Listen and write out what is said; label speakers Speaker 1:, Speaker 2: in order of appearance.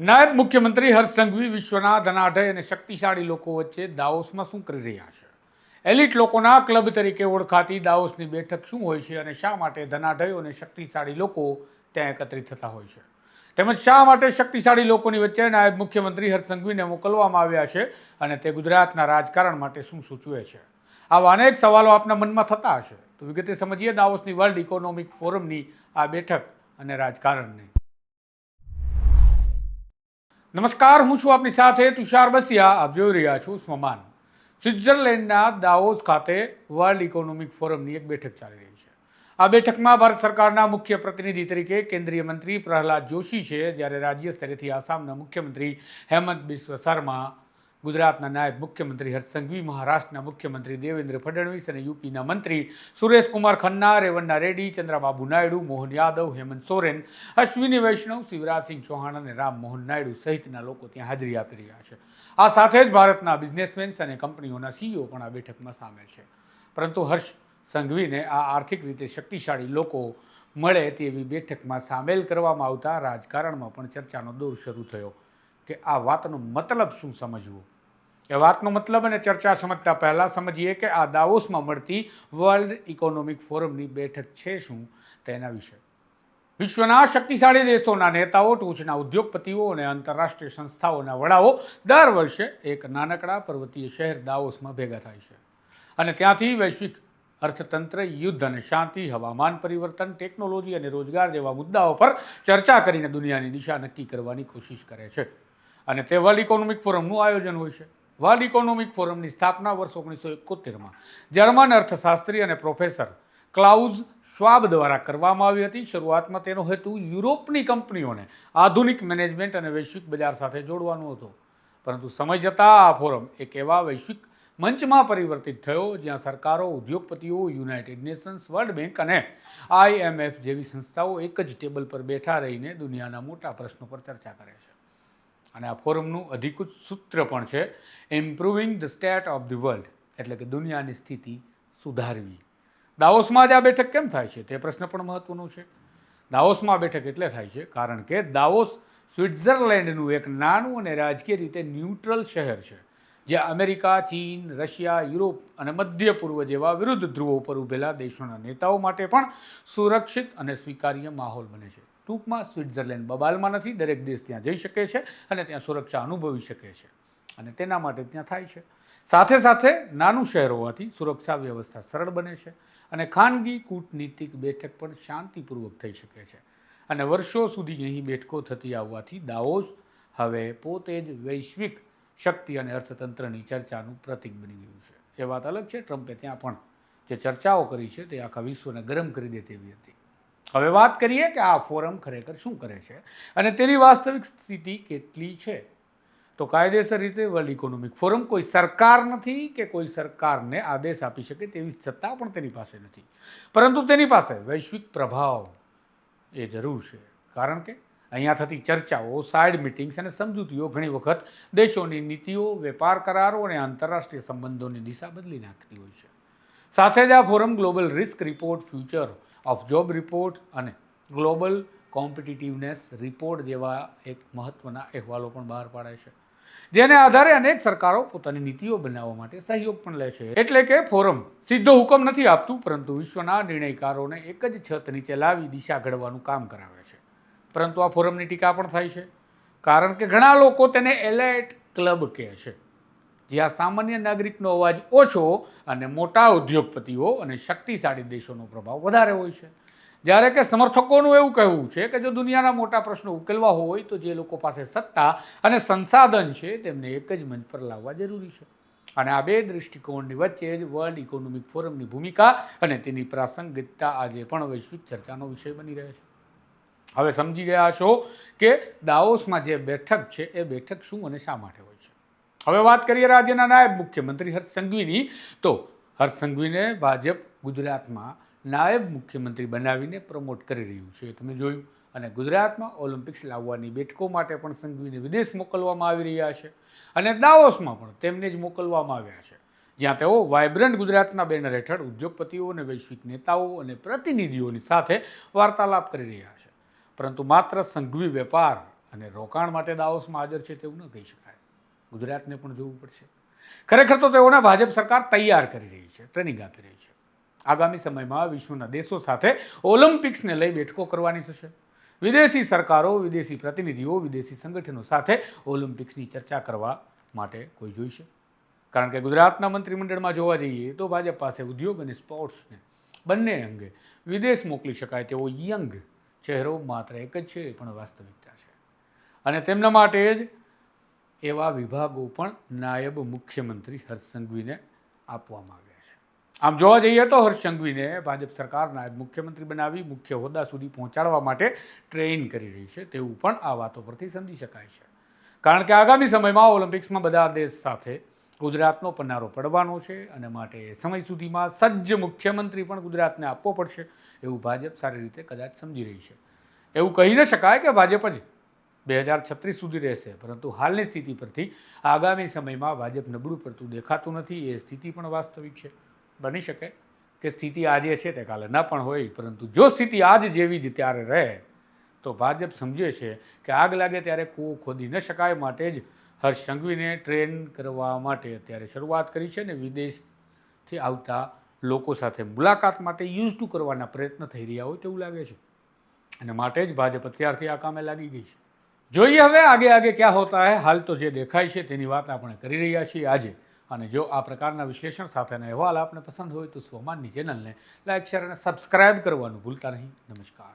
Speaker 1: નાયબ મુખ્યમંત્રી હર્ષ સંઘવી વિશ્વના ધનાઢય અને શક્તિશાળી લોકો વચ્ચે દાઓસમાં શું કરી રહ્યા છે? એલિટ લોકોના ક્લબ તરીકે ઓળખાતી દાઓસની બેઠક શું હોય છે અને શા માટે ધનાઢય અને શક્તિશાળી લોકો ત્યાં એકત્રિત થતા હોય છે? તેમજ શા માટે શક્તિશાળી લોકોની વચ્ચે નાયબ મુખ્યમંત્રી હર્ષ સંઘવીને મોકલવામાં આવ્યા છે અને તે ગુજરાતના રાજકારણ માટે શું સૂચવે છે? આવા અનેક સવાલો આપના મનમાં થતા હશે. તો વિગતે સમજીએ દાવોસની વર્લ્ડ ઇકોનોમિક ફોરમની આ બેઠક અને રાજકારણને. નમસ્કાર, હું છું આપની સાથે તુષાર બસિયા. આપ જોઈ રહ્યા છો સ્વમાન. સ્વિટ્ઝરલેન્ડના દાવોસ ખાતે વર્લ્ડ ઇકોનોમિક ફોરમની એક બેઠક ચાલી રહી છે. આ બેઠકમાં ભારત સરકારના મુખ્ય પ્રતિનિધિ તરીકે કેન્દ્રીય મંત્રી પ્રહલાદ જોશી છે, જ્યારે રાજ્ય સ્તરેથી આસામના મુખ્યમંત્રી હેમંત બિસ્વ શર્મા ગુજરાતના નાયબ મુખ્યમંત્રી હર્ષ સંઘવી, મહારાષ્ટ્રના મુખ્યમંત્રી દેવેન્દ્ર ફડણવીસ અને યુપીના મંત્રી સુરેશકુમાર ખન્ના, રેવન્ના રેડ્ડી, ચંદ્રાબાબુ નાયડુ, મોહન યાદવ, હેમંત સોરેન, અશ્વિની વૈષ્ણવ, શિવરાજસિંહ ચૌહાણ અને રામમોહન નાયડુ સહિતના લોકો ત્યાં હાજરી આપી રહ્યા છે. આ સાથે જ ભારતના બિઝનેસમેન્સ અને કંપનીઓના સીઈઓ પણ આ બેઠકમાં સામેલ છે. પરંતુ હર્ષ સંઘવીને આ આર્થિક રીતે શક્તિશાળી લોકો મળે તેવી બેઠકમાં સામેલ કરવામાં આવતા રાજકારણમાં પણ ચર્ચાનો દોર શરૂ થયો. કે આ વાતનો મતલબ શું સમજવું? એ વાતનો મતલબ અને ચર્ચા સમજતા પહેલાં સમજીએ કે આ દાવોસમાં મળતી વર્લ્ડ ઇકોનોમિક ફોરમની બેઠક છે શું તેના વિશે. વિશ્વના શક્તિશાળી દેશોના નેતાઓ ટોચના ઉદ્યોગપતિઓ અને આંતરરાષ્ટ્રીય સંસ્થાઓના વડાઓ દર વર્ષે એક નાનકડા પર્વતીય શહેર દાવોસમાં ભેગા થાય છે. અને ત્યાંથી વૈશ્વિક અર્થતંત્ર, યુદ્ધ અને શાંતિ, હવામાન પરિવર્તન, ટેકનોલોજી અને રોજગાર જેવા મુદ્દાઓ પર ચર્ચા કરીને દુનિયાની દિશા નક્કી કરવાની કોશિશ કરે છે. અને તે વર્લ્ડ ઇકોનોમિક ફોરમનું આયોજન હોય છે. વર્લ્ડ ઇકોનોમિક ફોરમની સ્થાપના વર્ષ ઓગણીસો એકોતેરમાં જર્મન અર્થશાસ્ત્રી અને પ્રોફેસર ક્લાઉઝ શ્વાબ દ્વારા કરવામાં આવી હતી. શરૂઆતમાં તેનો હેતુ યુરોપની કંપનીઓને આધુનિક મેનેજમેન્ટ અને વૈશ્વિક બજાર સાથે જોડવાનો હતો. પરંતુ સમય જતાં આ ફોરમ એક એવા વૈશ્વિક મંચમાં પરિવર્તિત થયો, જ્યાં સરકારો, ઉદ્યોગપતિઓ, યુનાઇટેડ નેશન્સ, વર્લ્ડ બેંક અને આઈએમએફ જેવી સંસ્થાઓ એક જ ટેબલ પર બેઠા રહીને દુનિયાના મોટા પ્રશ્નો પર ચર્ચા કરે છે. અને આ ફોરમનું અધિકૃત સૂત્ર પણ છે improving the state of the world એટલે કે દુનિયાની સ્થિતિ સુધારવી. દાવોસમાં જ આ બેઠક કેમ થાય છે? તે પ્રશ્ન પણ મહત્વનો છે. દાવોસમાં આ બેઠક એટલે થાય છે કારણ કે દાવોસ સ્વિટ્ઝરલેન્ડનું એક નાનું અને રાજકીય રીતે ન્યુટ્રલ શહેર છે, જ્યાં અમેરિકા, ચીન, રશિયા, યુરોપ અને મધ્ય પૂર્વ જેવા વિરુદ્ધ ધ્રુવો પર ઉભેલા દેશોના નેતાઓ માટે પણ સુરક્ષિત અને સ્વીકાર્ય માહોલ બને છે. ટૂંકમાં સ્વિટ્ઝરલેન્ડ બબાલમાં નથી, દરેક દેશ ત્યાં જઈ શકે છે અને ત્યાં સુરક્ષા અનુભવી શકે છે અને તેના માટે ત્યાં થાય છે. સાથે સાથે નાનું શહેર હોવાથી સુરક્ષા વ્યવસ્થા સરળ બને છે અને ખાનગી કૂટનીતિક બેઠક પણ શાંતિપૂર્વક થઈ શકે છે અને વર્ષો સુધી અહીં બેઠકો થતી આવવાથી દાવોસ હવે પોતે જ વૈશ્વિક શક્તિ અને અર્થતંત્રની ચર્ચાનું પ્રતીક બની ગયું છે. એ વાત અલગ છે. ટ્રમ્પે ત્યાં પણ જે ચર્ચાઓ કરી છે તે આખા વિશ્વને ગરમ કરી દે તેવી હતી. હવે વાત કરીએ કે આ ફોરમ ખરેખર શું કરે છે અને તેની વાસ્તવિક સ્થિતિ કેટલી છે? તો કાયદેસર રીતે વર્લ્ડ ઇકોનોમિક ફોરમ કોઈ સરકાર નથી કે કોઈ સરકારને આદેશ આપી શકે તેવી સત્તા પણ તેની પાસે નથી. પરંતુ તેની પાસે વૈશ્વિક પ્રભાવ એ જરૂર છે. કારણ કે અહીંયા થતી ચર્ચાઓ સાઇડ મિટિંગ્સ અને સમજૂતીઓ ઘણી વખત દેશોની નીતિઓ, વેપાર કરારો અને આંતરરાષ્ટ્રીય સંબંધોની દિશા બદલી નાખતી હોય છે. સાથે જ આ forum global risk report future of job report અને ગ્લોબલ કોમ્પિટિટિવનેસ રિપોર્ટ જેવા એક મહત્ત્વના અહેવાલો પણ બહાર પાડે છે. જેને આધારે અનેક સરકારો પોતાની નીતિઓ બનાવવા માટે સહયોગ પણ લે છે. એટલે કે ફોરમ સીધો હુકમ નથી આપતું, પરંતુ વિશ્વના નિર્ણયકારોને એક જ છત નીચે લાવી દિશા ઘડવાનું કામ કરાવે છે. પરંતુ આ ફોરમની ટીકા પણ થાય છે. કારણ કે ઘણા લોકો તેને એલાઇટ ક્લબ કહે છે. જ્યાં સામાન્ય નાગરિકનો અવાજ ઓછો અને મોટા ઉદ્યોગપતિઓ અને શક્તિશાળી દેશોનો પ્રભાવ વધારે હોય છે. જ્યારે કે સમર્થકોનું એવું કહેવું છે કે જો દુનિયાના મોટા પ્રશ્નો ઉકેલવા હોય તો જે લોકો પાસે સત્તા અને સંસાધન છે તેમને એક જ મંચ પર લાવવા જરૂરી છે. અને આ બે દૃષ્ટિકોણની વચ્ચે જ વર્લ્ડ ઇકોનોમિક ફોરમની ભૂમિકા અને તેની પ્રાસંગિકતા આજે પણ વૈશ્વિક ચર્ચાનો વિષય બની રહે છે. હવે સમજી ગયા છો કે દાઓસમાં જે બેઠક છે એ બેઠક શું અને શા માટે હોય હવે વાત કરીએ રાજ્યના નાયબ મુખ્યમંત્રી હર્ષ સંઘવીની. તો હર્ષ સંઘવીને ભાજપ ગુજરાતમાં નાયબ મુખ્યમંત્રી બનાવીને પ્રમોટ કરી રહ્યું છે. તમે જોયું. અને ગુજરાતમાં ઓલિમ્પિક્સ લાવવાની બેઠકો માટે પણ સંઘવીને વિદેશ મોકલવામાં આવી રહ્યા છે. અને દાઓસમાં પણ તેમને જ મોકલવામાં આવ્યા છે. જ્યાં તેઓ વાયબ્રન્ટ ગુજરાતના બેનર હેઠળ ઉદ્યોગપતિઓ અને વૈશ્વિક નેતાઓ અને પ્રતિનિધિઓની સાથે વાર્તાલાપ કરી રહ્યા છે. પરંતુ માત્ર સંઘવી વેપાર અને રોકાણ માટે દાવોસમાં હાજર છે તેવું ન કહી શકાય. ગુજરાતને પણ જોવું પડશે. ખરેખર તો તેઓને ભાજપ સરકાર તૈયાર કરી રહી છે, ટ્રેનિંગ આપી રહી છે. આગામી સમયમાં વિશ્વના દેશો સાથે ઓલિમ્પિક્સને લઈ બેઠકો કરવાની થશે. વિદેશી સરકારો, વિદેશી પ્રતિનિધિઓ, વિદેશી સંગઠનો સાથે ઓલિમ્પિક્સની ચર્ચા કરવા માટે કોઈ જોઈશે. કારણ કે ગુજરાતના મંત્રીમંડળમાં જોવા જઈએ તો ભાજપ પાસે ઉદ્યોગ અને સ્પોર્ટ્સને બંને અંગે વિદેશ મોકલી શકાય તેવો યંગ ચહેરો માત્ર એક જ છે, એ પણ વાસ્તવિકતા છે. અને તેમના માટે જ એવા વિભાગો પણ નાયબ મુખ્યમંત્રી હર્ષ સંઘવીને આપવામાં આવ્યા છે. આમ જોવા જઈએ તો હર્ષ સંઘવીને ભાજપ સરકાર નાયબ મુખ્યમંત્રી બનાવી, મુખ્ય હોદ્દા સુધી પહોંચાડવા માટે ટ્રેન કરી રહી છે. તેવું પણ આ વાતો પરથી સમજી શકાય છે. કારણ કે આગામી સમયમાં ઓલિમ્પિક્સમાં બધા દેશ સાથે ગુજરાતનો પન્નારો પડવાનો છે અને માટે સમય સુધીમાં સજ્જ મુખ્યમંત્રી પણ ગુજરાતને આપવો પડશે. એવું ભાજપ સારી રીતે કદાચ સમજી રહી છે. એવું કહી ન શકાય કે ભાજપ જ બે હજાર છત્રીસ સુધી રહેશે. પરંતુ હાલની સ્થિતિ પરથી આગામી સમયમાં ભાજપ નબળું પડતું દેખાતું નથી. એ સ્થિતિ પણ વાસ્તવિક છે. બની શકે કે સ્થિતિ આજે છે તે કાલે ન પણ હોય, પરંતુ જો સ્થિતિ આજ જેવી જ ત્યારે રહે, તો ભાજપ સમજે છે કે આગ લાગે ત્યારે કૂવો ખોદી ન શકાય માટે જ હર્ષ સંઘવીને ટ્રેન કરવા માટે અત્યારે શરૂઆત કરી છે ને વિદેશથી આવતા લોકો સાથે મુલાકાત માટે યુઝ ટુ કરવાના પ્રયત્ન થઈ રહ્યા હોય તેવું લાગે છે. અને માટે જ ભાજપ અત્યારથી આ કામે લાગી ગઈ છે. જોઈએ હવે આગે આગે ક્યાં હોતા હે? હાલ તો જે દેખાય છે તેની વાત આપણે કરી રહ્યા છીએ આજે. અને જો આ પ્રકારના વિશ્લેષણ સાથેના અહેવાલ આપને પસંદ હોય તો સ્વમાનની ચેનલને લાઇક શેર અને સબસ્ક્રાઇબ કરવાનું ભૂલતા નહીં. નમસ્કાર.